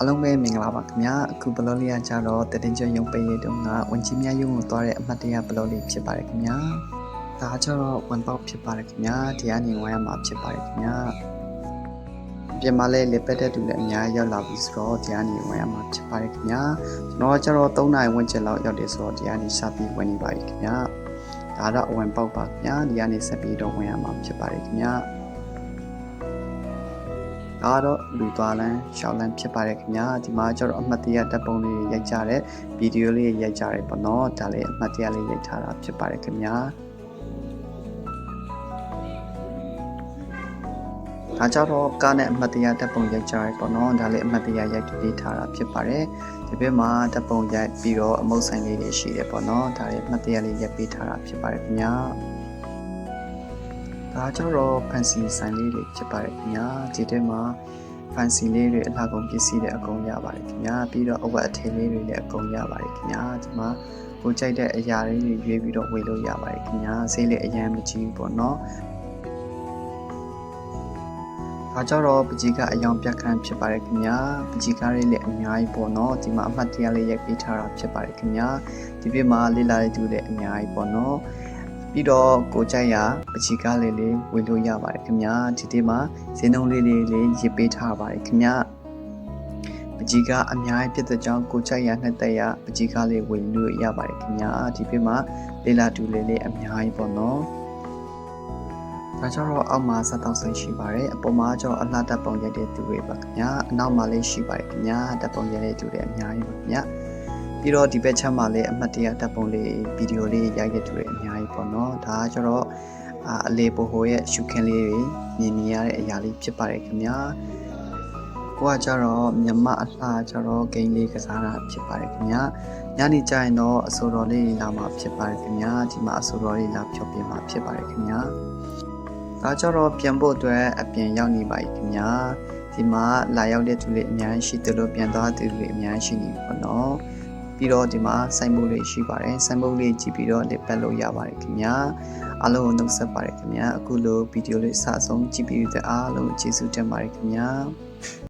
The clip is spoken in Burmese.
အားလုံးပဲမင်္ဂလာပါခင်ဗျာအခုဘလော့လေးကကြတော့တတင်ကျွန်းရုံပေးရတုန်းကဝင်ကြီးများရုံကိုသွားတဲ့အမှတ်တရဘလော့လေးဖြစ်ပါတယ်ခင်ဗျာဒါကြတော့ဝန်ပေါက်ဖြစ်ပါတယ်ခင်ဗျာဒီကနေဝိုင်းရမှာဖြစ်ပါတယ်ခင်ဗျာပြင်မာလဲလေပက်တဲ့တူလည်းအများကြီးရောက်လာပြီဆိုတော့ဒီကနေဝိုင်းရမှာဖြစ်ပါတယ်ခင်ဗျာကျွန်တော်ကကြတော့3နိုင်ဝန်းကျင်လောက်ရောက်တယ်ဆိုတော့ဒီကနေစပြီးဝင်နေပါပြီခင်ဗျာဒါတော့အဝင်ပေါက်ပါခင်ဗျာဒီကနေဆက်ပြီးတော့ဝင်ရမှာဖြစ်ပါတယ်ခင်ဗျာ ဒါကတော့လူသွားလန်းရှောင်းလန်းဖြစ်ပါတယ်ခင်ဗျာဒီမှာကျတော့အမှတ်တရတပ်ပုံလေးတွေရိုက်ကြတဲ့ဗီဒီယိုလေးတွေရိုက်ကြတယ်ပေါ့နော်ဒါလေးအမှတ်တရလေးရိုက်ထားတာဖြစ်ပါတယ်ခင်ဗျာဒါကြတော့ကားနဲ့အမှတ်တရတပ်ပုံရိုက်ကြတယ်ပေါ့နော်ဒါလေးအမှတ်တရရိုက်ပေးထားတာဖြစ်ပါတယ်ဒီဘက်မှာတပ်ပုံရိုက်ပြီးတော့အမုတ်ဆိုင်လေးတွေရှိတယ်ပေါ့နော်ဒါလေးအမှတ်တရလေးရိုက်ပေးထားတာဖြစ်ပါတယ်ခင်ဗျာ ဒါကြတော့ fancy ဆိုင်လေးတွေဖြစ်ပါတယ်ခင်ဗျာဒီထဲမှာ fancy လေးတွေအလှကုန်ပစ္စည်းတွေအကုန်ရပါတယ်ခင်ဗျာပြီးတော့အဝတ်အထည်လေးတွေလည်းအကုန်ရပါတယ်ခင်ဗျာဒီမှာကိုကြိုက်တဲ့အရာလေးတွေရွေးပြီးတော့ဝယ်လို့ရပါတယ်ခင်ဗျာဈေးလေးအရင်မကြီးဘူးပေါ့နော်ဒါကြတော့ပကြီးကအယောင်ပြက်ခန်းဖြစ်ပါတယ်ခင်ဗျာပကြီးကားလေးလည်းအများကြီးပေါ့နော်ဒီမှာအမှတ်တရလေးရိုက်ပေးထားတာဖြစ်ပါတယ်ခင်ဗျာဒီပြမှာလေးလာလေးတူလည်းအများကြီးပေါ့နော် ပြီးတော့ကိုကြိုက်ရပချီကားလေးလေးဝေလို့ရပါတယ်ခင်ဗျာဒီဒီမှာဈေးနှုန်းလေးလေးလေးရေးပေးထားပါတယ်ခင်ဗျာပချီကားအများကြီးဖြစ်တဲ့ကြောင့်ကိုကြိုက်ရနှစ်သက်ရပချီကားလေးဝေလို့ရပါတယ်ခင်ဗျာဒီပြမှာလေးလာတူလေးလေးအများကြီးပေါ့နော်ဒါကြတော့အောက်မှာဆက်တော့ဆင်းရှိပါတယ်အပေါ်မှာကျတော့အလှတက်ပုံရိုက်တဲ့သူတွေပါခင်ဗျာအနောက်မှာလေးရှိပါတယ်ခင်ဗျာတက်ပုံရိုက်တဲ့သူတွေအများကြီးပါခင်ဗျာပြီးတော့ဒီဘက်ချက်မှာလည်းအမှတ်တရတပ်ပုံလေးဗီဒီယိုလေးရိုက်ခဲ့တူတယ်အများကြီး ပေါ့နော်ဒါကကျတော့အာအလေပိုဟိုရဲ့ရှုခင်းလေးတွေမြင်နေရတဲ့အရာလေးဖြစ်ပါတယ်ခင်ဗျာကိုကကျတော့မြမအလှကျတော့ဂိမ်းလေးကစားတာဖြစ်ပါတယ်ခင်ဗျာညနေကျရင်တော့အဆိုတော်လေးလာမှာဖြစ်ပါတယ်ခင်ဗျာဒီမှာအဆိုတော်လေးလာဖြောပြမှာဖြစ်ပါတယ်ခင်ဗျာဒါကျတော့ပြန်ဖို့အတွက်အပြင်ရောက်နေပါပြီခင်ဗျာဒီမှာလာရောက်တဲ့သူတွေအများကြီးရှိတယ်လို့ပြန်သွားတဲ့သူတွေအများကြီးရှိနေပြီပေါ့နော် ပြီးတော့ဒီမှာစိုင်းဘုတ်လေးရှိပါတယ်စိုင်းဘုတ်လေးကြည့်ပြီးတော့လက်ပတ်လို့ရပါတယ်ခင်ဗျာအားလုံးကိုနှုတ်ဆက်ပါတယ်ခင်ဗျာအခုလိုဗီဒီယိုလေးစအဆုံးကြည့်ပြီးတဲ့အားလုံးကျေးဇူးတင်ပါတယ်ခင်ဗျာ